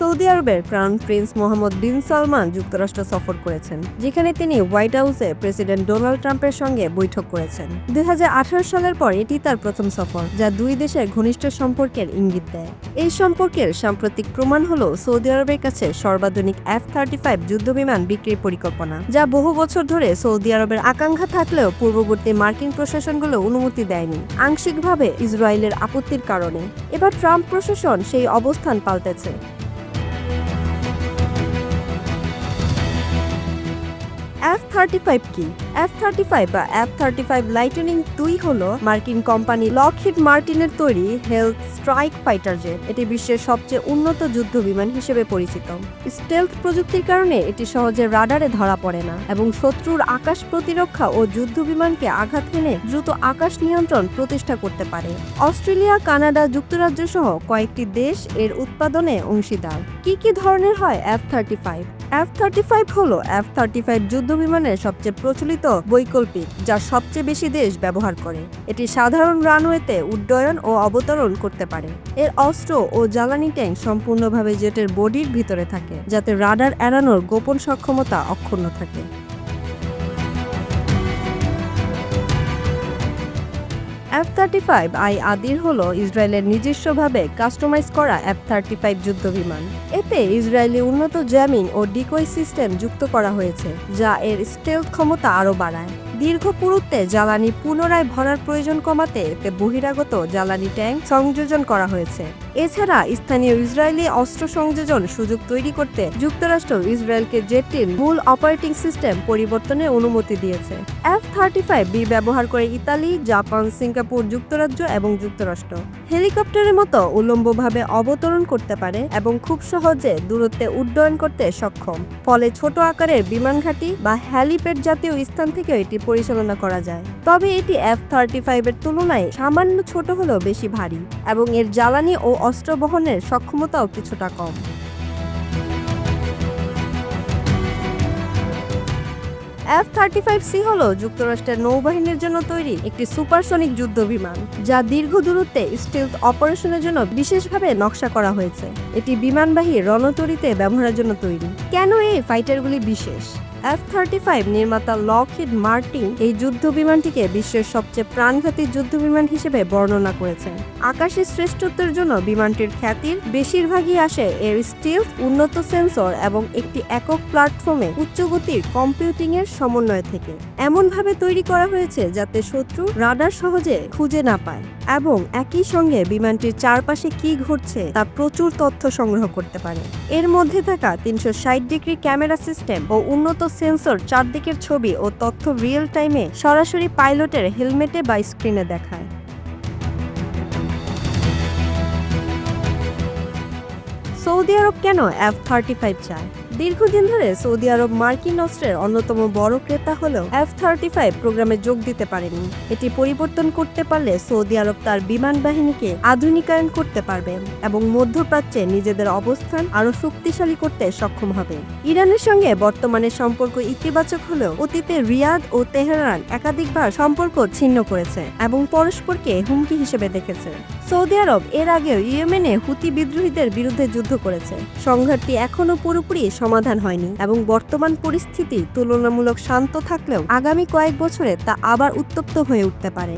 Saudi আরবের crown prince Mohammed bin Salman যুক্তরাষ্ট্র সফর করেছেন, যেখানে তিনি হোয়াইট হাউসে প্রেসিডেন্ট ডোনাল্ড ট্রাম্পের সঙ্গে বৈঠক করেছেন। দুই হাজার আঠারো সালের পর এটি তার প্রথম সফর, যা দুই দেশের ঘনিষ্ঠ সম্পর্কের ইঙ্গিত দেয়। এই সম্পর্কের সাম্প্রতিক প্রমাণ হল সৌদি আরবের কাছে সর্বাধুনিক এফ থার্টি ফাইভ যুদ্ধবিমান বিক্রির পরিকল্পনা, যা বহু বছর ধরে সৌদি আরবের আকাঙ্ক্ষা থাকলেও পূর্ববর্তী মার্কিন প্রশাসনগুলো অনুমতি দেয়নি, আংশিকভাবে ইসরায়েলের আপত্তির কারণে। এবার ট্রাম্প প্রশাসন সেই অবস্থান পাল্টেছে। এফ থার্টি ফাইভ কি? এফ থার্টি ফাইভ বা এফ থার্টি ফাইভ লাইটনিং দুই হল মার্কিন কোম্পানি লকহিড মার্টিনের তৈরি হেলথ স্ট্রাইক ফাইটার জেট এটি বিশ্বের সবচেয়ে উন্নত যুদ্ধ বিমান হিসেবে পরিচিত। স্টেলথ প্রযুক্তির কারণে এটি সহজে রাডারে ধরা পড়ে না এবং শত্রুর আকাশ প্রতিরক্ষা ও যুদ্ধ বিমানকে আঘাত হেনে দ্রুত আকাশ নিয়ন্ত্রণ প্রতিষ্ঠা করতে পারে। অস্ট্রেলিয়া, কানাডা যুক্তরাজ্য সহ কয়েকটি দেশ এর উৎপাদনে অংশীদার। কি কি ধরনের হয় F thirty five F thirty five হল এফ থার্টি ফাইভ যুদ্ধ বিমানের সবচেয়ে প্রচলিত বৈকল্পিক, যা সবচেয়ে বেশি দেশ ব্যবহার করে। এটি সাধারণ রানওয়েতে উড্ডয়ন ও অবতরণ করতে পারে। এর অস্ত্র ও জ্বালানি ট্যাঙ্ক সম্পূর্ণভাবে জেটের বডির ভিতরে থাকে, যাতে রাডার এড়ানোর গোপন সক্ষমতা অক্ষুণ্ণ থাকে। F thirty five I Adir হল ইসরায়েলের নিজস্বভাবে কাস্টমাইজ করা এফ থার্টি ফাইভ যুদ্ধ বিমান এতে ইসরায়েলি উন্নত জ্যামিং ও ডিকোই সিস্টেম যুক্ত করা হয়েছে, যা এর স্টেল ক্ষমতা আরও বাড়ায়। দীর্ঘ পুরুত্বে জ্বালানি পুনরায় ভরার প্রয়োজন কমাতে এতে বহিরাগত জ্বালানি ট্যাঙ্ক সংযোজন করা হয়েছে। এছাড়া স্থানীয় ইসরায়েলি অস্ত্র সংযোজন সুযোগ তৈরি করতে যুক্তরাষ্ট্র ইসরায়েলকে জেটটির মূল অপারেটিং সিস্টেম পরিবর্তনের অনুমতি দিয়েছে। এফ থার্টি ফাইভ বি ব্যবহার করে ইতালি, জাপান, সিঙ্গাপুর যুক্তরাজ্য এবং যুক্তরাষ্ট্র। হেলিকপ্টারের মতো উলম্বভাবে অবতরণ করতে পারে এবং খুব সহজে দূরত্বে উড্ডয়ন করতে সক্ষম। ফলে ছোট আকারের বিমান ঘাঁটি বা হ্যালিপ্যাড জাতীয় স্থান থেকে এটি পরিচালনা করা যায়। তবে এটি এফ থার্টি ফাইভের তুলনায় সামান্য ছোট হলেও বেশি ভারী এবং এর জ্বালানি ও অস্ত্র বহনের সক্ষমতাও কিছুটা কম। এফ থার্টি ফাইভ সি হল যুক্তরাষ্ট্রের নৌবাহিনীর জন্য তৈরি একটি সুপারসনিক যুদ্ধ বিমান যা দীর্ঘ দূরত্বে স্টিলথ অপারেশনের জন্য বিশেষভাবে নকশা করা হয়েছে। এটি বিমানবাহী রণতরীতে ব্যবহারের জন্য তৈরি। কেন এই ফাইটারগুলি বিশেষ? এফ থার্টি ফাইভ নির্মাতা লকহিড মার্টিন এই যুদ্ধ বিমানটিকে বিশ্বের সবচেয়ে প্রাণঘাতী যুদ্ধ বিমান হিসেবে বর্ণনা করেছে আকাশে শ্রেষ্ঠত্বের জন্য বিমানটির খ্যাতির বেশিরভাগই আসে এর স্টিল উন্নত সেন্সর এবং একটি একক প্ল্যাটফর্মে উচ্চগতির কম্পিউটিং এর সমন্বয় থেকে। এমনভাবে তৈরি করা হয়েছে যাতে শত্রু রাডার সহজে খুঁজে না পায় এবং একই সঙ্গে বিমানটির চারপাশে কি ঘটছে তা প্রচুর তথ্য সংগ্রহ করতে পারে। এর মধ্যে থাকা তিনশো ষাট ডিগ্রি ক্যামেরা সিস্টেম ও উন্নত সেন্সর চারদিকের ছবি ও তথ্য রিয়েল টাইমে সরাসরি পাইলটের হেলমেটে বা স্ক্রিনে দেখায়। সৌদি আরব কেন এফ থার্টি ফাইভ চায়? দীর্ঘদিন ধরে সৌদি আরব মার্কিন অস্ত্রের অন্যতম বড় ক্রেতা হলেও এফ থার্টি ফাইভ প্রোগ্রামে যোগ দিতে পারেনি। এটি পরিবর্তন করতে পারলে সৌদি আরব তার বিমান বাহিনীকে আধুনিকায়ন করতে পারবে এবং মধ্যপ্রাচ্যে নিজেদের অবস্থান আরও শক্তিশালী করতে সক্ষম হবে। ইরানের সঙ্গে বর্তমানে সম্পর্ক ইতিবাচক হলেও অতীতে রিয়াদ ও তেহরান একাধিকবার সম্পর্ক ছিন্ন করেছে এবং পরস্পরকে হুমকি হিসেবে দেখেছে। সৌদি আরব এর আগেও ইয়েমেনে হুতি বিদ্রোহীদের বিরুদ্ধে যুদ্ধ করেছে। সংঘাতটি এখনও পুরোপুরি সমাধান হয়নি এবং বর্তমান পরিস্থিতি তুলনামূলক শান্ত থাকলেও আগামী কয়েক বছরে তা আবার উত্তপ্ত হয়ে উঠতে পারে।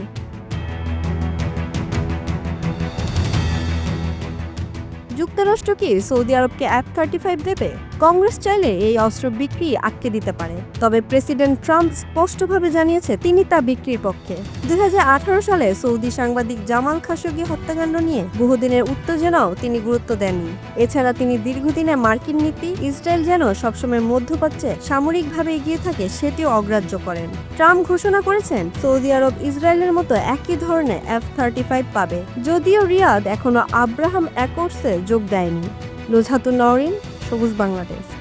যুক্তরাষ্ট্র কি সৌদি আরবকে এফ থার্টি ফাইভ দেবে? কংগ্রেস চাইলে এই অস্ত্র বিক্রি আটকে দিতে পারে। তবে প্রেসিডেন্ট ট্রাম্প স্পষ্টভাবে জানিয়েছে তিনি তা বিক্রির পক্ষে। দুই সালে সৌদি সাংবাদিক জামাল খাশোগি হত্যাকাণ্ড নিয়ে বহুদিনের উত্তেজনাও তিনি গুরুত্ব দেননি। এছাড়া তিনি দীর্ঘদিনে মার্কিন নীতি, ইসরায়েল যেন সবসময় মধ্যপ্রাচ্যে সামরিকভাবে এগিয়ে থাকে সেটিও অগ্রাহ্য করেন। ট্রাম্প ঘোষণা করেছেন, সৌদি আরব ইসরায়েলের মতো একই ধরনের এফ থার্টি ফাইভ পাবে। যদিও রিয়াদ এখনও আব্রাহাম অ্যাকর্ডসে যোগ দেয়নি। নুজহাতুল নরিন সবুজ বাংলাদেশ।